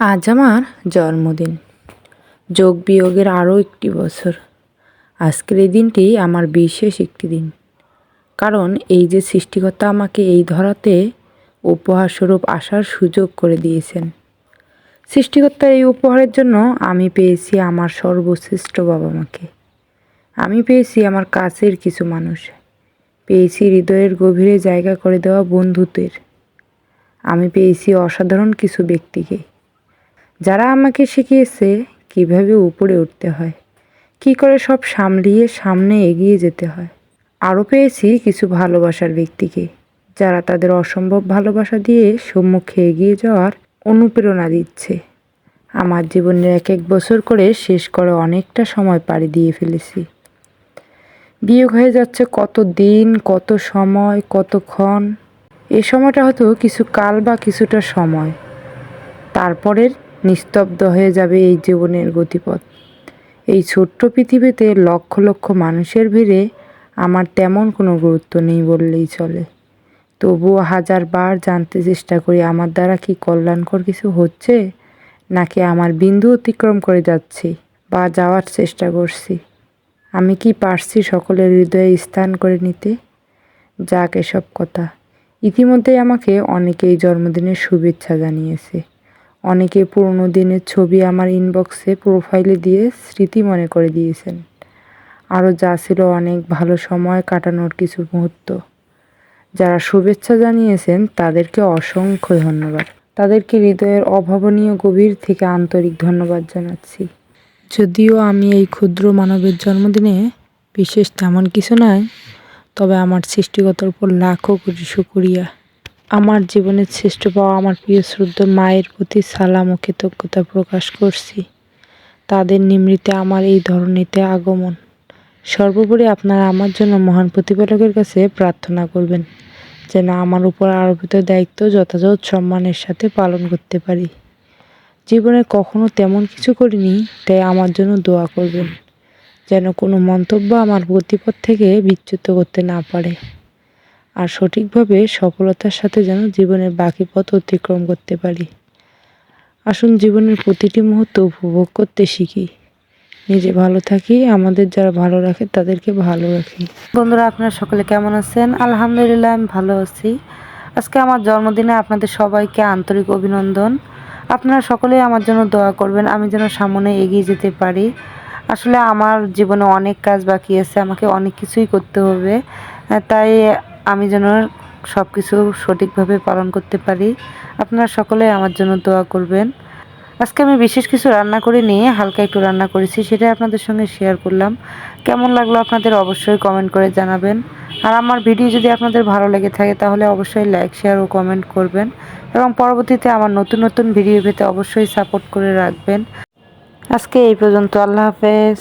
আজ আমার জন্মদিন। যোগ বিয়োগের আরও একটি বছর। আজকের এই দিনটি আমার বিশেষ একটি দিন। কারণ এই যে সৃষ্টিকর্তা আমাকে এই ধরাতে উপহারস্বরূপ আসার সুযোগ করে দিয়েছেন। সৃষ্টিকর্তার এই উপহারের জন্য আমি পেয়েছি আমার সর্বশ্রেষ্ঠ বাবা মাকে। আমি পেয়েছি আমার কাছের কিছু মানুষ। পেয়েছি হৃদয়ের গভীরে জায়গা করে দেওয়া বন্ধুত্বের আমি পেয়েছি অসাধারণ কিছু ব্যক্তিকে। যারা আমাকে শিখিয়েছে কীভাবে উপরে উঠতে হয়, কি করে সব সামলিয়ে সামনে এগিয়ে যেতে হয়, আরও পেয়েছি কিছু ভালোবাসার ব্যক্তিকে, যারা তাদের অসম্ভব ভালোবাসা দিয়ে সম্মুখে এগিয়ে যাওয়ার অনুপ্রেরণা দিচ্ছে। আমার জীবনের এক এক বছর করে শেষ করে অনেকটা সময় পাড়ি দিয়ে ফেলেছি। বিয়োগ হয়ে যাচ্ছে কত দিন, কত সময় কতক্ষণ এ সময়টা হয়তো কিছু কাল বা কিছুটা সময়। তারপরের নিস্তব্ধ হয়ে যাবে এই জীবনের গতিপথ। এই ছোট্ট পৃথিবীতে লক্ষ লক্ষ মানুষের ভিড়ে আমার তেমন কোনো গুরুত্ব নেই বললেই চলে। তবুও হাজারবার জানতে চেষ্টা করি, আমার দ্বারা কি কল্যাণকর কিছু হচ্ছে? নাকি আমার বিন্দু অতিক্রম করে যাচ্ছি বা যাওয়ার চেষ্টা করছি? আমি কি পারছি সকলের হৃদয়ে স্থান করে নিতে? যাক এসব কথা। ইতিমধ্যেই আমাকে অনেকেই জন্মদিনের শুভেচ্ছা জানিয়েছে। অনেকে পুরনো দিনের ছবি আমার ইনবক্সে প্রোফাইলে দিয়ে স্মৃতি মনে করে দিয়েছেন। আরও যা ছিল অনেক ভালো সময় কাটানোর কিছু মুহূর্ত। যারা শুভেচ্ছা জানিয়েছেন, তাদেরকে অসংখ্য ধন্যবাদ। তাদেরকে হৃদয়ের অভাবনীয় গভীর থেকে আন্তরিক ধন্যবাদ জানাচ্ছি। যদিও আমি এই ক্ষুদ্র মানবের জন্মদিনে বিশেষ তেমন কিছু নয় তবে আমার সৃষ্টিগতার উপর লাখো কোটি শুকুরিয়া। আমার জীবনের শ্রেষ্ঠ পাওয়া, আমার প্রিয় শ্রদ্ধ মায়ের প্রতি সালাম ও কৃতজ্ঞতা প্রকাশ করছি। তাদের নিমৃতে আমার এই ধরনীতে আগমন। সর্বোপরি আপনারা আমার জন্য মহান প্রতিপালকের কাছে প্রার্থনা করবেন, যেন আমার উপর আরোপিত দায়িত্ব, যথাযথ সম্মানের সাথে পালন করতে পারি। জীবনে কখনো তেমন কিছু করিনি, তাই আমার জন্য দোয়া করবেন, যেন কোনো মন্তব্য আমার গতিপথ থেকে বিচ্যুত করতে না পারে। আর সঠিকভাবে সফলতার সাথে যেন জীবনের বাকি পথ অতিক্রম করতে পারি। আসুন জীবনের প্রতিটি মুহূর্ত উপভোগ করতে শিখি। নিজে ভালো থাকি, আমাদের যারা ভালো রাখে তাদেরকে ভালো রাখি। বন্ধুরা, আপনারা সকলে কেমন আছেন? আলহামদুলিল্লাহ, আমি ভালো আছি। আজকে আমার জন্মদিনে আপনাদের সবাইকে আন্তরিক অভিনন্দন। আপনারা সকলেই আমার জন্য দোয়া করবেন, আমি যেন সামনে এগিয়ে যেতে পারি। আসলে আমার জীবনে অনেক কাজ বাকি আছে, আমাকে অনেক কিছুই করতে হবে। তাই আমি যেন সব কিছু সঠিকভাবে পালন করতে পারি। আপনারা সকলে আমার জন্য দোয়া করবেন। আজকে আমি বিশেষ কিছু রান্না করে নিয়ে হালকা একটু রান্না করেছি, সেটাই আপনাদের সঙ্গে শেয়ার করলাম। কেমন লাগল আপনাদের অবশ্যই কমেন্ট করে জানাবেন। আর আমার ভিডিও যদি আপনাদের ভালো লেগে থাকে, তাহলে অবশ্যই লাইক শেয়ার ও কমেন্ট করবেন। এবং পরবর্তীতে আমার নতুন নতুন ভিডিও পেতে অবশ্যই সাপোর্ট করে রাখবেন। আজকে এই পর্যন্ত, আল্লাহ হাফেজ।